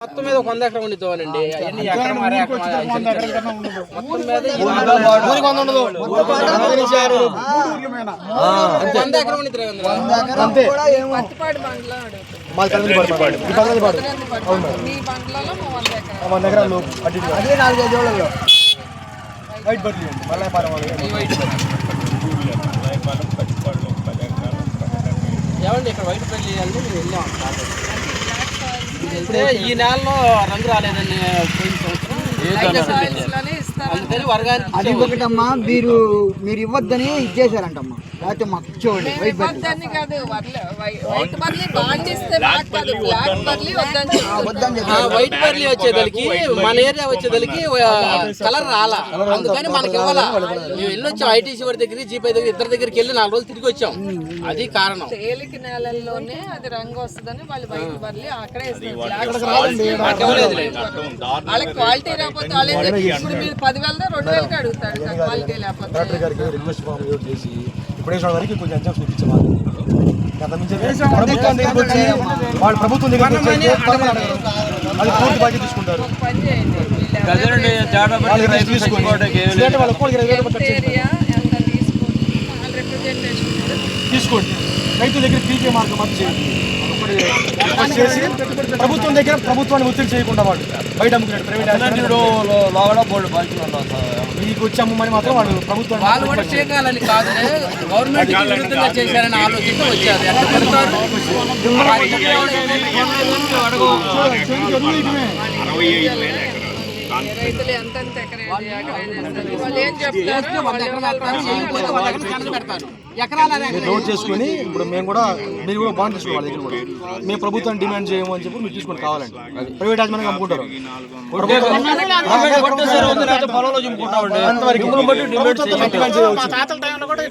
మొత్తం మీద ఒక వంద ఎకరం ఉండిద్దామనండి ఊరికి వంద ఎకరం ఉండిద్ది వంద ఎకరాలు. అదే నాలుగైదు ఏళ్ళలో వైట్ ఏమండి ఇక్కడ వైట్ పెళ్ళి అంటే మేము వెళ్ళాం ఈ నెలలో రంగు రాలేదండి పోయిన సంవత్సరం. అది ఒకటమ్మా మీరు మీరు ఇవ్వద్దని ఇచ్చేసారంటమ్మా లేకపోతే మాకు ఇచ్చేవాళ్ళు వైట్ వైట్ బర్లీ వచ్చేదలికి మన ఏరియా వచ్చేదలికి కలర్ రాలా. అందుకని మనకి ఇవ్వాలా. మేము వెళ్ళి వచ్చాం ఐటీసీ వాడి దగ్గర జీపీ దగ్గర ఇద్దరి దగ్గరికి వెళ్ళి నాలుగు రోజులు తిరిగి వచ్చాం. అది కారణం. తేలిక నేలల్లోనే అది రంగు వస్తుందని వాళ్ళు వైట్ బర్లీ అక్కడే. వాళ్ళకి క్వాలిటీ చేస్తారు? ఇప్పుడు మీరు పదివేలతో రెండు వేలకి అడుగుతారు క్వాలిటీ లేకపోతే. కలెక్టర్ గారికి రిక్వెస్ట్ ఫామ్ యూజ్ చేసి ఇప్పుడే వరకు కొంచెం ఎగ్జామ్స్ చూపించాము గత నుంచి ప్రభుత్వం దగ్గరికి వచ్చి వాళ్ళు ప్రభుత్వం దగ్గరికి వచ్చి అయితే పరమని అడగరు. అది పూర్తి బాధ్యత తీసుకుంటారు. ఒక పని చేయండి. వీళ్ళు వాళ్ళు రిస్క్ తీసుకోండి. రైతుల దగ్గర పీకే మార్గం చేయండి ఒకటి రిక్వెస్ట్ చేసి ప్రభుత్వం దగ్గర ప్రభుత్వాన్ని ఒత్తిడి చేయకుండా వాడు బయట అమ్ముకున్నాడు ప్రైవేట్ మీకు వచ్చి అమ్మమని మాత్రం వాళ్ళు ప్రభుత్వాన్ని వాళ్ళు కూడా చేయగలని కాదు. గవర్నమెంట్ విరుద్ధంగా చేశారని ఆలోచించి వచ్చారు. ఎక్కడ పెడతారు? రైతులు ఎంతెంత వాళ్ళు ఏం చెప్తారు? నోట్ చేసుకొని ఇప్పుడు మేము కూడా మీరు కూడా బాండ్ తీసుకోవాలి వాళ్ళ దగ్గర కూడా. మేము ప్రభుత్వాన్ని డిమాండ్ చేయము అని చెప్పి మీరు తీసుకొని కావాలండి. ప్రైవేట్ యాజమాన్యం అమ్ముకుంటారు. అంతవరకు ప్రభుత్వంతో డిమాండ్ చేయవచ్చు